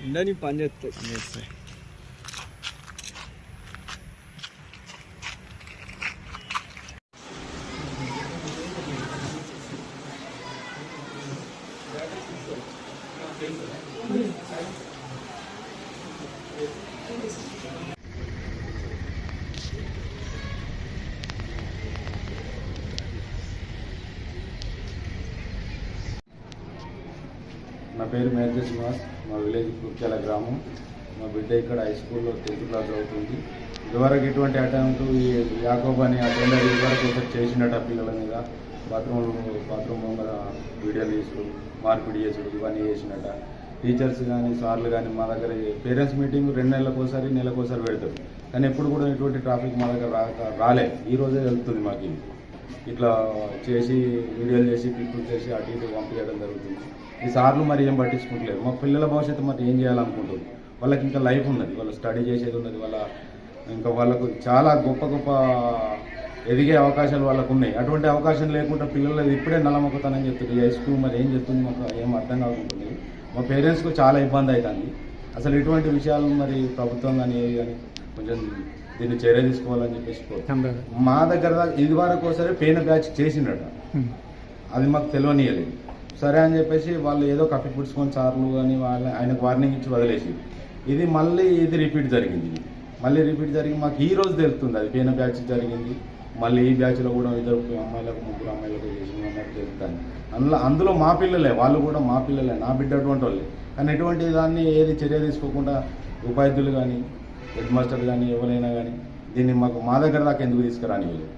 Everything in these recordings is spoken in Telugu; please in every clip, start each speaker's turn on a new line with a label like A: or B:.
A: ఉండని పని చేస్తాయి పని చేస్తాయి
B: నా పేరు మేజర్ శ్రీనివాస్ మా విలేజ్ కుర్చాల గ్రామం. మా బిడ్డ ఇక్కడ హై స్కూల్లో టెన్త్ క్లాస్ అవుతుంది ఇదివరకు ఇటువంటి అటెంప్ట్ ఈ యాకోబ్ అని అటెండర్ ఇదివరకు ఒకటి చేసినట్టు పిల్లల మీద? బాత్రూమ్ బాత్రూమ్ ముందర వీడియోలు తీసుడు మార్పిడి చేసుడు ఇవన్నీ చేసినట్ట టీచర్స్ కానీ సార్లు కానీ మా దగ్గర పేరెంట్స్ మీటింగ్ రెండు నెలలకోసారి నెలకోసారి పెడతారు. కానీ ఎప్పుడు కూడా ఎటువంటి ట్రాఫిక్ మా దగ్గర రాక రాలే. ఈ రోజే వెళ్తుంది మాకు. ఇట్లా చేసి వీడియోలు చేసి పిక్కులు చేసి అటు ఇటు పంపించడం జరుగుతుంది. ఈ సార్లు మరి ఏం పట్టించుకుంటలేరు మా పిల్లల భవిష్యత్తు మరి ఏం చేయాలనుకుంటారు వాళ్ళకి ఇంకా లైఫ్ ఉన్నది. వాళ్ళు స్టడీ చేసేది ఉన్నది. వాళ్ళ ఇంకా వాళ్ళకు చాలా గొప్ప గొప్ప ఎదిగే అవకాశాలు వాళ్ళకు ఉన్నాయి. అటువంటి అవకాశం లేకుండా పిల్లలు ఇప్పుడే నల్లమొక్కతానని చెప్తుంది ఈ హై స్కూల్ మరి ఏం చెప్తుంది? మాకు ఏం అర్థం కాకుంటుంది. మా పేరెంట్స్కు చాలా ఇబ్బంది అవుతుంది. అసలు ఇటువంటి విషయాలు మరి ప్రభుత్వం కానీ ఏది కానీ కొంచెం దీన్ని చర్య తీసుకోవాలని చెప్పేసి. మా దగ్గర ఇది వరకు ఒకసారి పెయిన్ బ్యాచ్ చేసిండట. అది మాకు తెలియనియలేదు. సరే అని చెప్పేసి వాళ్ళు ఏదో కప్పి పుడుచుకొని సార్లు కానీ వాళ్ళ ఆయనకు వార్నింగ్ ఇచ్చి వదిలేసి. ఇది మళ్ళీ ఇది రిపీట్ జరిగింది. మళ్ళీ రిపీట్ జరిగి మాకు ఈ రోజు తెలుస్తుంది. అది పోయిన బ్యాచ్ జరిగింది. మళ్ళీ ఈ బ్యాచ్లో కూడా ఇద్దరు అమ్మాయిలకు ముగ్గురు అమ్మాయిలకు చేసింది అన్నట్టు తెలుస్తుంది. అందులో అందులో మా పిల్లలే వాళ్ళు కూడా మా పిల్లలే నా బిడ్డ అటువంటి వాళ్ళే. కానీ ఎటువంటి దాన్ని ఏది చర్య తీసుకోకుండా ఉపాధ్యులు కానీ హెడ్ మాస్టర్ కానీ ఎవరైనా కానీ దీన్ని మాకు మా దగ్గర దాకా ఎందుకు తీసుకురాని వీళ్ళు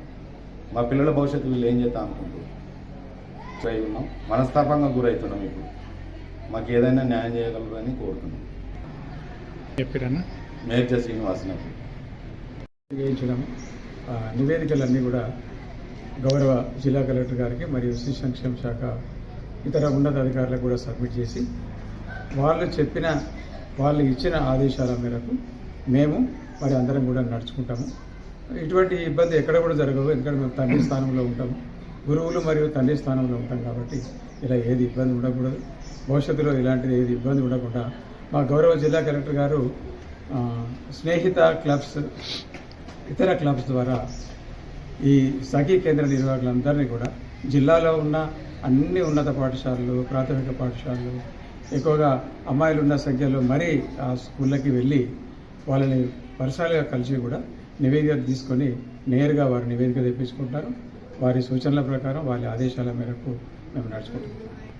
B: మా పిల్లల భవిష్యత్తు వీళ్ళు ఏం చేద్దాం అనుకుంటున్నారు? ట్రై ఉన్నాం మనస్తాపంగా గురవుతున్నాం ఇప్పుడు. మాకు ఏదైనా న్యాయం చేయగలరని కోరుతున్నాం.
C: చెప్పారన్నా?
B: మేజర్ శ్రీనివాస్ నాకు
C: వేయించడం ఆ, నివేదికలన్నీ కూడా గౌరవ జిల్లా కలెక్టర్ గారికి మరియు శిశు సంక్షేమ శాఖ ఇతర ఉన్నతాధికారులకు కూడా సబ్మిట్ చేసి వాళ్ళు చెప్పిన వాళ్ళు ఇచ్చిన ఆదేశాల మేరకు మేము మరి అందరం కూడా నడుచుకుంటాము. ఇటువంటి ఇబ్బంది ఎక్కడ కూడా జరగదు ఎందుకంటే మేము తండ్రి స్థానంలో ఉంటాము. గురువులు మరియు తండ్రి స్థానంలో ఉంటాం కాబట్టి ఇలా ఏది ఇబ్బంది ఉండకూడదు. భవిష్యత్తులో ఇలాంటిది ఏది ఇబ్బంది ఉండకుండా మా గౌరవ జిల్లా కలెక్టర్ గారు స్నేహిత క్లబ్స్ ఇతర క్లబ్స్ ద్వారా ఈ సఖీ కేంద్ర నిర్వాహకులందరినీ కూడా జిల్లాలో ఉన్న అన్ని ఉన్నత పాఠశాలలు ప్రాథమిక పాఠశాలలు ఎక్కువగా అమ్మాయిలు ఉన్న సంఖ్యలో మరీ ఆ స్కూళ్ళకి వెళ్ళి వాళ్ళని పర్సనల్గా కలిసి కూడా నివేదిక తీసుకొని నేరుగా వారు నివేదిక తెప్పించుకుంటారు. వారి సూచనల ప్రకారం వారి ఆదేశాల మేరకు మేము నడుచుకుంటున్నాం.